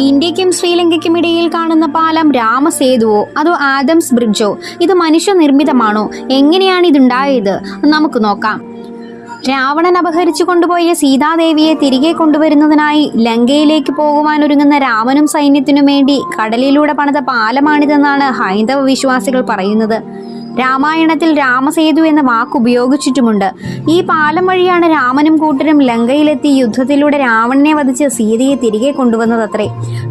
ഇന്ത്യക്കും ശ്രീലങ്കയ്ക്കും ഇടയിൽ കാണുന്ന പാലം രാമസേതുവോ അതോ ആദംസ് ബ്രിഡ്ജോ? ഇത് മനുഷ്യ നിർമ്മിതമാണോ എങ്ങനെയാണ് ഇതുണ്ടായത് നമുക്ക് നോക്കാം. രാവണൻ അപഹരിച്ചു കൊണ്ടുപോയ സീതാദേവിയെ തിരികെ കൊണ്ടുവരുന്നതിനായി ലങ്കയിലേക്ക് പോകുവാനൊരുങ്ങുന്ന രാമനും സൈന്യത്തിനു വേണ്ടി കടലിലൂടെ പണിത പാലമാണിതെന്നാണ് ഹൈന്ദവ വിശ്വാസികൾ പറയുന്നത്. രാമായണത്തിൽ രാമസേതു എന്ന വാക്ക് ഉപയോഗിച്ചിട്ടുമുണ്ട്. ഈ പാലം വഴിയാണ് രാമനും കൂട്ടരും ലങ്കയിലെത്തി യുദ്ധത്തിലൂടെ രാവണനെ വധിച്ച് സീതയെ തിരികെ കൊണ്ടുവന്നതത്രേ.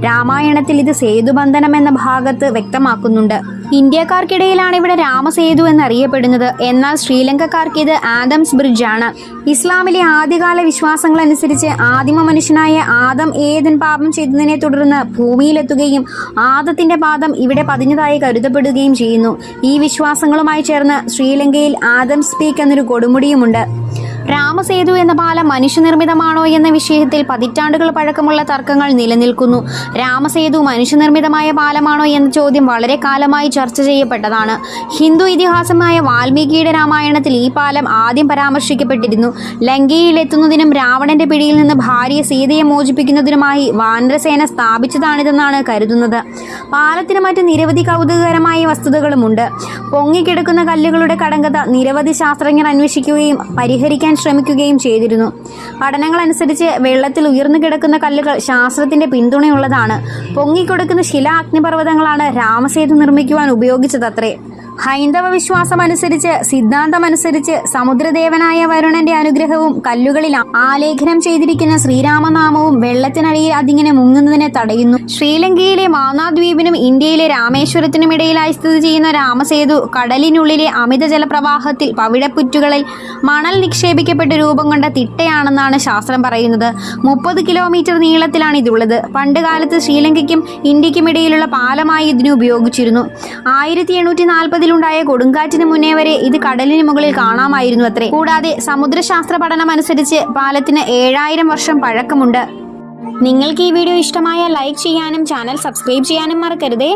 രാമായണത്തിൽ ഇത് സേതുബന്ധനം എന്ന ഭാഗത്ത് വ്യക്തമാക്കുന്നുണ്ട്. ഇന്ത്യക്കാർക്കിടയിലാണ് ഇവിടെ രാമസേതു എന്നറിയപ്പെടുന്നത്. എന്നാൽ ശ്രീലങ്കക്കാർക്ക് ഇത് ആദംസ് ബ്രിഡ്ജ് ആണ് ഇസ്ലാമിലെ ആദ്യകാല വിശ്വാസങ്ങൾ അനുസരിച്ച് ആദിമ മനുഷ്യനായ ആദം ഏതൻ പാപം ചെയ്തതിനെ തുടർന്ന് ഭൂമിയിലെത്തുകയും ആദത്തിന്റെ പാദം ഇവിടെ പതിഞ്ഞതായി കരുതപ്പെടുകയും ചെയ്യുന്നു. ഈ വിശ്വാസങ്ങളുമായി ചേർന്ന് ശ്രീലങ്കയിൽ ആദം സ്പീക്ക് എന്നൊരു കൊടുമുടിയുമുണ്ട്. രാമസേതു എന്ന പാലം മനുഷ്യനിർമ്മിതമാണോ എന്ന വിഷയത്തിൽ പതിറ്റാണ്ടുകൾ പഴക്കമുള്ള തർക്കങ്ങൾ നിലനിൽക്കുന്നു. രാമസേതു മനുഷ്യനിർമ്മിതമായ പാലമാണോ എന്ന ചോദ്യം വളരെ കാലമായി ചർച്ച ചെയ്യപ്പെട്ടതാണ്. ഹിന്ദു ഇതിഹാസമായ വാൽമീകിയുടെ രാമായണത്തിൽ ഈ പാലം ആദ്യം പരാമർശിക്കപ്പെട്ടിരുന്നു. ലങ്കയിലെത്തുന്നതിനും രാവണന്റെ പിടിയിൽ നിന്ന് ഭാര്യ സീതയെ മോചിപ്പിക്കുന്നതിനുമായി വാനരസേന സ്ഥാപിച്ചതാണിതെന്നാണ് കരുതുന്നത്. പാലത്തിന് മറ്റ് നിരവധി കൗതുകകരമായ വസ്തുതകളുമുണ്ട്. പൊങ്ങിക്കിടക്കുന്ന കല്ലുകളുടെ കടങ്കഥ നിരവധി ശാസ്ത്രജ്ഞർ അന്വേഷിക്കുകയും പരിഹരിക്കാൻ ശ്രമിക്കുകയും ചെയ്തിരുന്നു. പഠനങ്ങൾ അനുസരിച്ച് വെള്ളത്തിൽ ഉയർന്നു കിടക്കുന്ന കല്ലുകൾ ശാസ്ത്രത്തിന്റെ പിന്തുണയുള്ളതാണ്. പൊങ്ങിക്കൊടുക്കുന്ന ശിലാ അഗ്നിപർവതങ്ങളാണ് രാമസേതു നിർമ്മിക്കുവാൻ ഉപയോഗിച്ചതത്രേ. ഹൈന്ദവ വിശ്വാസം അനുസരിച്ച് സിദ്ധാന്തമനുസരിച്ച് സമുദ്രദേവനായ വരുണന്റെ അനുഗ്രഹവും കല്ലുകളിൽ ആലേഖനം ചെയ്തിരിക്കുന്ന ശ്രീരാമനാമവും വെള്ളത്തിനടിയിൽ അതിങ്ങനെ മുങ്ങുന്നതിനെ തടയുന്നു. ശ്രീലങ്കയിലെ മാന്നാദ്വീപിനും ഇന്ത്യയിലെ രാമേശ്വരത്തിനും ഇടയിലായി സ്ഥിതി ചെയ്യുന്ന രാമസേതു കടലിനുള്ളിലെ അമിത ജലപ്രവാഹത്തിൽ പവിഴപ്പുറ്റുകളിൽ മണൽ നിക്ഷേപിക്കപ്പെട്ട രൂപം കൊണ്ട തിട്ടയാണെന്നാണ് ശാസ്ത്രം പറയുന്നത്. മുപ്പത് കിലോമീറ്റർ നീളത്തിലാണ് ഇതുള്ളത്. പണ്ട് കാലത്ത് ശ്രീലങ്കയ്ക്കും ഇന്ത്യക്കും ഇടയിലുള്ള പാലമായി ഇതിനെ ഉപയോഗിച്ചിരുന്നു. ആയിരത്തി എണ്ണൂറ്റി നാൽപ്പതിലുണ്ടായ കൊടുങ്കാറ്റിന് മുന്നേ വരെ ഇത് കടലിന് മുകളിൽ കാണാമായിരുന്നു അത്രേ. കൂടാതെ സമുദ്രശാസ്ത്ര പഠനം അനുസരിച്ച് പാലത്തിന് ഏഴായിരം വർഷം പഴക്കമുണ്ട്. നിങ്ങൾക്ക് ഈ വീഡിയോ ഇഷ്ടമായ ലൈക്ക് ചെയ്യാനും ചാനൽ സബ്സ്ക്രൈബ് ചെയ്യാനും മറക്കരുതേ.